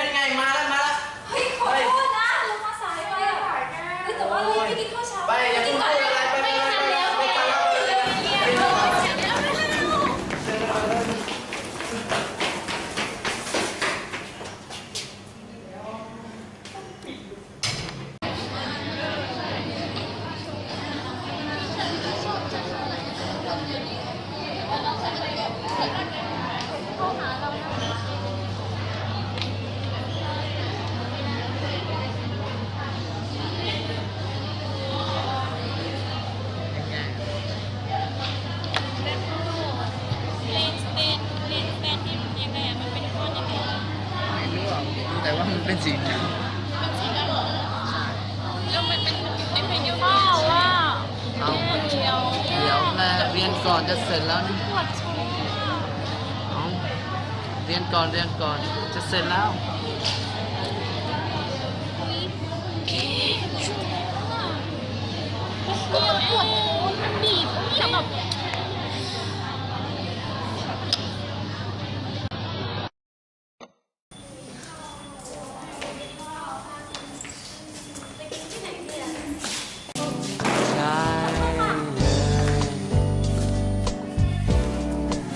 นั่นไงมาแล้วมาแล้วเฮ้ยขอโทษนะลงมาสายไปอะเฮ้ยแต่ว่าเรีบไปกินข้าวเช้าไปอย่ากินอะไรไปไปไปไปไป มันเป็นสีดำมันสีดำเหรอใช่แล้วมันเป็นไอ้เพนยูว่าว่าเอาเดียวเดี๋ยวแม่เรียนก่อนจะเสร็จแล้วนี่ปวดท้องอะเอาเรียนก่อนเรียนก่อนจะเสร็จแล้ว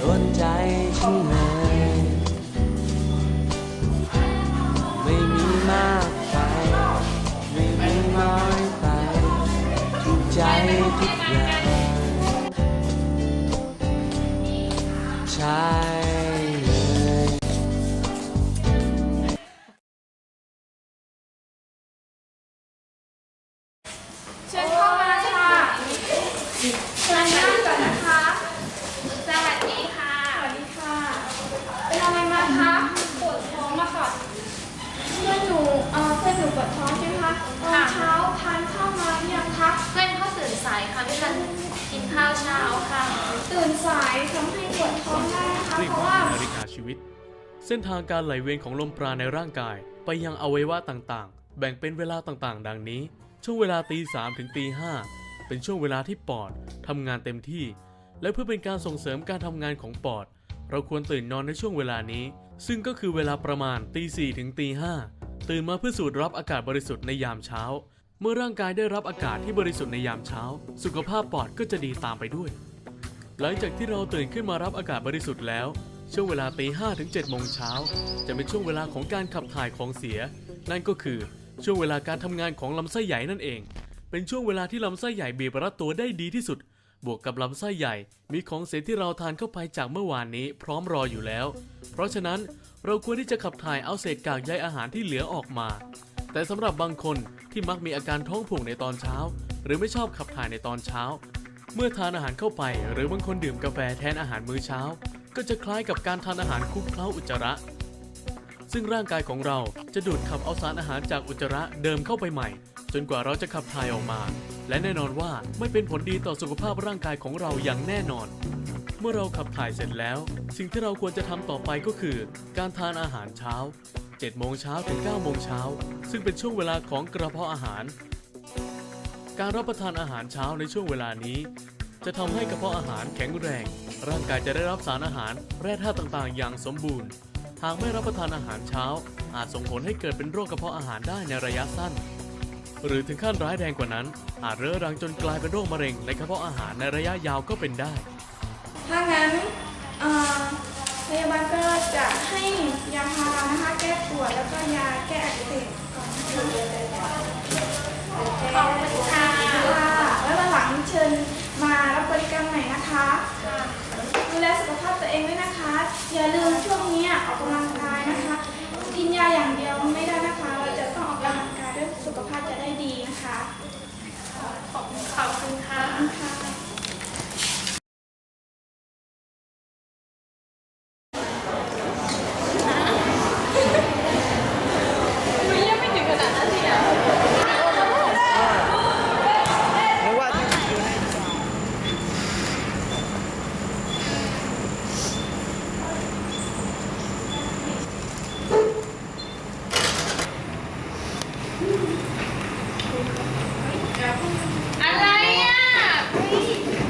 ดนใจฉันเลยไม่มีมากไป ไม่มีน้อยไปถูกใจทุกอย่างใช่เลยเชิญเข้ามาค่ะเชิญค่ะ สวัสดีค่ะ สวัสดีค่ะ เป็นอะไรมาคะปวดท้องมาค่ะเพื่อนหนูเอ่อเพื่อนหนูปวดท้องใช่ไหมคะตอนเช้าทานข้าวมาหรือยังคะ เพื่อนเขาตื่นสายค่ะไม่ทันกินข้าวเช้าค่ะ ตื่นสายทำให้ปวดท้องได้นะคะเรียกเพราะว่าว่านาฬิกาชีวิต เส้นทางการไหลเวียนของลมปราณในร่างกาย ไปยังอวัยวะต่างๆ แบ่งเป็นเวลาต่างๆ ดังนี้ ช่วงเวลาตีสามถึงตีห้าเป็นช่วงเวลาที่ปอดทำงานเต็มที่ และเพื่อเป็นการส่งเสริมการทำงานของปอด เราควรตื่นนอนในช่วงเวลานี้ ซึ่งก็คือเวลาประมาณตีสี่ถึงตีห้าตื่นมาเพื่อสูดรับอากาศบริสุทธิ์ในยามเช้า เมื่อร่างกายได้รับอากาศที่บริสุทธิ์ในยามเช้า สุขภาพปอดก็จะดีตามไปด้วย หลังจากที่เราตื่นขึ้นมารับอากาศบริสุทธิ์แล้ว ช่วงเวลาตีห้ถึง7โมงเช้าจะเป็นช่วงเวลาของการขับถ่ายของเสีย นั่นก็คือช่วงเวลาการทำงานของลำไส้ใหญ่นั่นเอง เป็นช่วงเวลาที่ลำไส้ใหญ่บีบรัดตัวได้ดีที่สุด บวกกับลำไส้ใหญ่ มีของเสียที่เราทานเข้าไปจากเมื่อวานนี้ พร้อมรออยู่แล้ว เพราะฉะนั้นเราควรที่จะขับถ่ายเอาเศษกากใยอาหารที่เหลือออกมา แต่สำหรับบางคนที่มักมีอาการท้องผูกในตอนเช้า หรือไม่ชอบขับถ่ายในตอนเช้า เมื่อทานอาหารเข้าไป หรือบางคนดื่มกาแฟแทนอาหารมื้อเช้า ก็จะคล้ายกับการทานอาหารคลุกเคล้าอุจจาระ ซึ่งร่างกายของเราจะดูดขับเอาสารอาหารจากอุจจาระเดิมเข้าไปใหม่ จนกว่าเราจะขับถ่ายออกมา และแน่นอนว่าไม่เป็นผลดีต่อสุขภาพร่างกายของเราอย่างแน่นอน เมื่อเราขับถ่ายเสร็จแล้ว สิ่งที่เราควรจะทำต่อไปก็คือ การทานอาหารเช้า7โมงเช้าถึง9โมงเช้าซึ่งเป็นช่วงเวลาของกระเพาะอาหาร การรับประทานอาหารเช้าในช่วงเวลานี้ จะทำให้กระเพาะอาหารแข็งแรง ร่างกายจะได้รับสารอาหารแร่ธาตุต่างๆ อย่างสมบูรณ์ หากไม่รับประทานอาหารเช้า อาจส่งผลให้เกิดเป็นโรคกระเพาะอาหารได้ในระยะสั้น หรือถึงขั้นร้ายแรงกว่านั้น อาจเรื้อรังจนกลายเป็นโรคมะเร็งในกระเพาะอาหารในระยะยาวก็เป็นได้ ถ้างั้นพยาบาลก็จะให้ยาพารานะคะแก้ปวดแล้วก็ยาแก้อักเสบก่อนนะคะขอบคุณค่ะ ค่ะแล้ววันหลังเชิญมารับบริการใหม่นะคะ ดูแลสุขภาพตัวเองด้วยนะคะ อย่าลืมช่วงนี้ออกกำลังกายนะคะ กินยาอย่างเดียวไม่ได้นะคะ เราจะต้องออกกำลังกายด้วยสุขภาพจะได้ดีนะคะ ขอบคุณขอบคุณค่ะ ขอบคุณค่ะ มันยังไม่ถึงขนาดนั้นเลยอะ เพราะว่าที่อยู่ในจอ อะไรอะ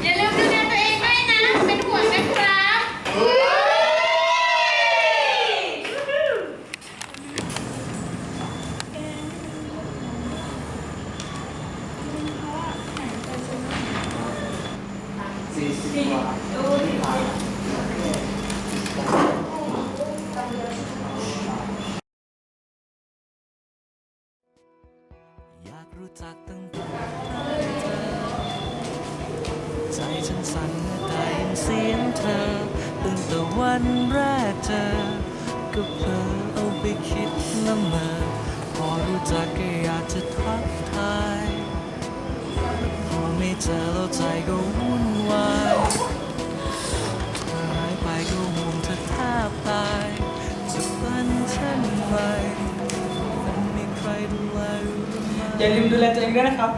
อย่าลืมดูแลตัวเองด้วยนะ เป็นห่วงนะครับ สี่สิบกว่าอยากรู้จักตั้งแต่เธอใจฉันสั่นเมื่อได้ยินเสียงเธอตั้งแต่วันแรกเจอก็เพลอเอาไปคิดละเมอพอรู้จักก็อยากจะทักทายพอไม่เจอแล้วใจก็วุ่นายเธอหายไปก็ห่วงเธอแทบตายจะเป็นเช่นไรไม่มีใครดูแลหรือไม่ อย่าลืมดูแลตัวเองด้วยนะครับ